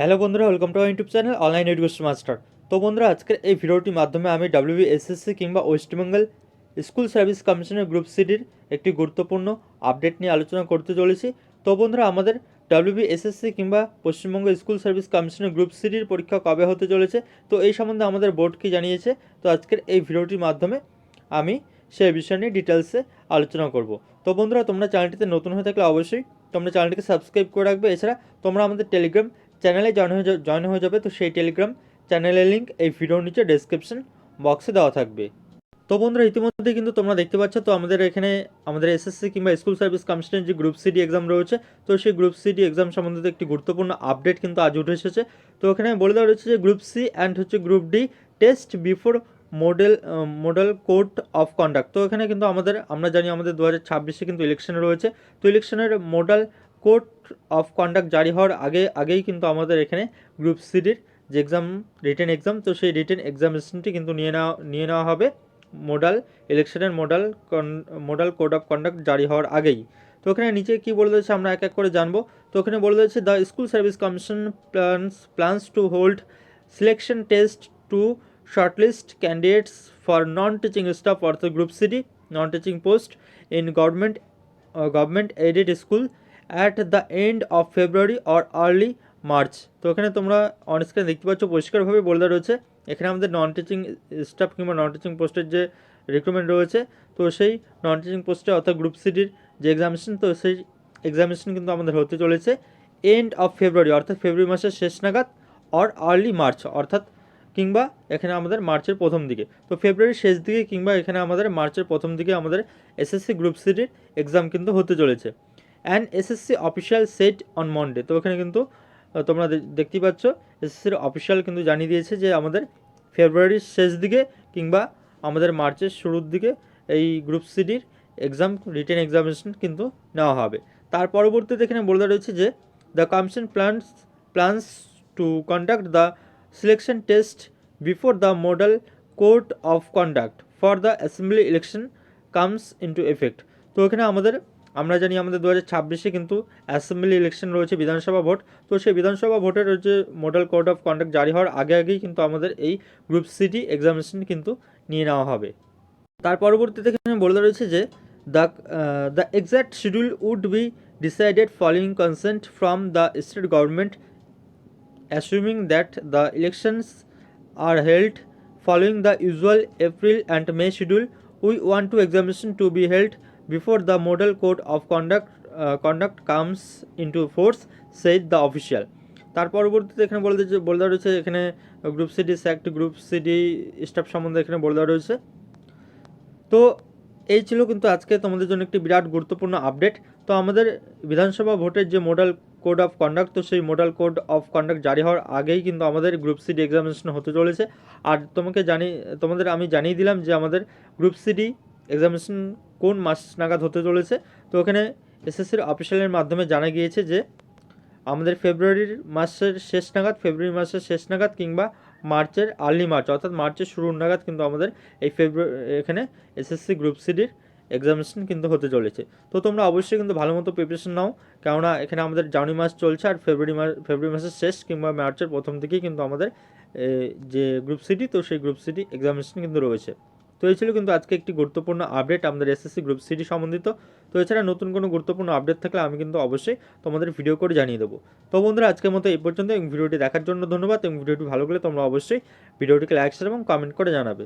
Hello বন্ধুরা welcome to YouTube channel online education master তো বন্ধুরা, আজকের এই ভিডিওটির মাধ্যমে আমি ডাব্লিউবি এসএসসি কিংবা ওয়েস্ট বেঙ্গল স্কুল সার্ভিস কমিশনের গ্রুপ সিডির একটি গুরুত্বপূর্ণ আপডেট নিয়ে আলোচনা করতে চলেছি। তো বন্ধুরা, আমাদের ডাব্লিউবি এসএসসি কিংবা পশ্চিমবঙ্গ স্কুল সার্ভিস কমিশনের গ্রুপ সিডির পরীক্ষা কবে হতে চলেছে? তো এই সম্বন্ধে আমাদের বোর্ড কি জানিয়েছে? তো আজকের এই ভিডিওটির মাধ্যমে আমি সেই বিষয় নিয়ে ডিটেলসে আলোচনা করব। তো বন্ধুরা, তোমরা চ্যানেলটিতে নতুন হয়ে থাকলে অবশ্যই তোমরা চ্যানেলটিকে সাবস্ক্রাইব করে রাখবে। এছাড়া তোমরা আমাদের টেলিগ্রাম চ্যানেলে জয়েন হয়ে জয়েন হয়ে যাবে, তো সেই টেলিগ্রাম চ্যানেলের লিঙ্ক এই ভিডিওর নিচে ডেসক্রিপশন বক্সে দেওয়া থাকবে। তো বন্ধুরা ইতিমধ্যে কিন্তু তোমরা দেখতে পাচ্ছ, তো আমাদের এখানে আমাদের এসএসসি কিংবা স্কুল সার্ভিস কমিশনের যে গ্রুপ সিডি এক্সাম রয়েছে, তো সেই গ্রুপ সিডি এক্সাম সম্বন্ধিত একটি গুরুত্বপূর্ণ আপডেট কিন্তু আজ উঠে এসেছে। তো এখানে বলে দেওয়া রয়েছে যে গ্রুপ সি অ্যান্ড হচ্ছে group D test before model model code of conduct তো এখানে কিন্তু আমাদের, আমরা জানি আমাদের দু হাজার ছাব্বিশে কিন্তু ইলেকশন রয়েছে। তো ইলেকশনের মডেল কোড অফ কন্ডাক্ট জারি হওয়ার আগে আগেই কিন্তু আমাদের এখানে গ্রুপ সিডির যে এক্সাম রিটেন এক্সাম তো সেই রিটেন এক্সামিনেশনটি কিন্তু নিয়ে নেওয়া নিয়ে নেওয়া হবে মোডাল ইলেকশনের model model code of conduct জারি হওয়ার আগেই। তো ওখানে নিচে কী বলে দিয়েছে আমরা এক এক করে জানব। তো ওখানে বলে দিয়েছে the school service commission plans plans to hold selection test to shortlist candidates for non-teaching staff or the group city non-teaching post in government uh, government aided school at the end of February or early March তো এখানে তোমরা on screen দেখতে পাচ্ছ, পরিষ্কারভাবে বলে দেওয়া রয়েছে, এখানে আমাদের নন টিচিং স্টাফ কিংবা নন টিচিং পোস্টের যে রিক্রুটমেন্ট রয়েছে, তো সেই নন টিচিং পোস্টে অর্থাৎ গ্রুপ সিডির যে এক্সামিনেশন তো সেই এক্সামিনেশন কিন্তু আমাদের হতে চলেছে এন্ড অফ ফেব্রুয়ারি অর্থাৎ ফেব্রুয়ারি মাসের শেষ নাগাদ অর আর্লি মার্চ অর্থাৎ কিংবা এখানে আমাদের মার্চের প্রথম দিকে। তো ফেব্রুয়ারির শেষ দিকে কিংবা এখানে আমাদের মার্চের প্রথম দিকে আমাদের এসএসসি গ্রুপ সিটির এক্সাম কিন্তু হতে চলেছে। And SSC official set on Monday তো এখানে কিন্তু তোমরা দেখতেই পাচ্ছ এসএসসির অফিসিয়াল কিন্তু জানিয়ে দিয়েছে যে আমাদের ফেব্রুয়ারির শেষ দিকে কিংবা আমাদের মার্চের শুরুর দিকে এই গ্রুপ সিডির এক্সাম রিটেন এক্সামিনেশন কিন্তু নেওয়া হবে। তার পরবর্তীতে এখানে বলে দেওয়া রয়েছে যে the commission plans plans to conduct the selection test before the model code of conduct for the assembly election comes into effect. তো এখানে আমাদের আমরা জানি আমাদের দু হাজার ছাব্বিশে কিন্তু অ্যাসেম্বলি ইলেকশন রয়েছে বিধানসভা ভোট। তো সেই বিধানসভা ভোটের যে মডেল কোড অফ কন্ডাক্ট জারি হওয়ার আগে আগেই কিন্তু আমাদের এই গ্রুপ সিটি এক্সামিনেশন কিন্তু নিয়ে নেওয়া হবে। তার পরবর্তীতে এখানে বলে রয়েছে যে the the exact schedule would be decided following consent from the state government assuming that the elections are held following the usual April and May schedule we want to examination to be held before the model code of conduct uh, conduct comes into force, said the official. তার পরবর্তীতে এখানে বলে দিয়েছে বলে দেওয়া রয়েছে এখানে group CD স্যাক্ট গ্রুপ সিডি স্টাফ সম্বন্ধে এখানে বলে দেওয়া রয়েছে। তো এই ছিল কিন্তু আজকে তোমাদের জন্য একটি বিরাট গুরুত্বপূর্ণ আপডেট তো আমাদের বিধানসভা ভোটের যে মডেল কোড অফ কন্ডাক্ট তো সেই মডেল কোড অফ কন্ডাক্ট জারি হওয়ার আগেই কিন্তু আমাদের গ্রুপ সিডি এক্সামিনেশন হতে চলেছে। আর তোমাকে জানি তোমাদের আমি জানিয়ে দিলাম যে আমাদের গ্রুপ সিডি এক্সামিনেশন কোন মাস নাগাদ হতে চলেছে? তো ওখানে এসএসসির অফিসিয়ালের মাধ্যমে জানা গিয়েছে যে, আমাদের ফেব্রুয়ারির মাসের শেষ নাগাদ, ফেব্রুয়ারি মাসের শেষ নাগাদ কিংবা মার্চের আর্লি মার্চ অর্থাৎ মার্চের শুরুর নাগাদ কিন্তু আমাদের এই ফেব্রুয়ারি এখানে এসএসসি গ্রুপ সিডির এক্সামিনেশন কিন্তু হতে চলেছে। তো তোমরা অবশ্যই কিন্তু ভালো মতো প্রিপারেশন নাও, কেননা এখানে আমাদের জানুয়ারি মাস চলছে আর ফেব্রুয়ারি মাস, ফেব্রুয়ারি মাসের শেষ কিংবা মার্চের প্রথম থেকেই কিন্তু আমাদের যে গ্রুপ সিটি তো সেই গ্রুপ সিটি এক্সামিনেশন কিন্তু রয়েছে। তো এই ছিল কিন্তু আজকে একটি গুরুত্বপূর্ণ আপডেট আমাদের এসএসসি গ্রুপ সিটি সম্বন্ধিত। তো এছাড়া নতুন কোনো গুরুত্বপূর্ণ আপডেট থাকলে আমি কিন্তু অবশ্যই তোমাদের ভিডিও করে জানিয়ে দেবো। তো বন্ধুরা, আজকের মতো এই পর্যন্ত এবং ভিডিওটি দেখার জন্য ধন্যবাদ এবং ভিডিওটি ভালো লাগলে তোমরা অবশ্যই ভিডিওটিকে লাইক শেয়ার এবং কমেন্ট করে জানাবে।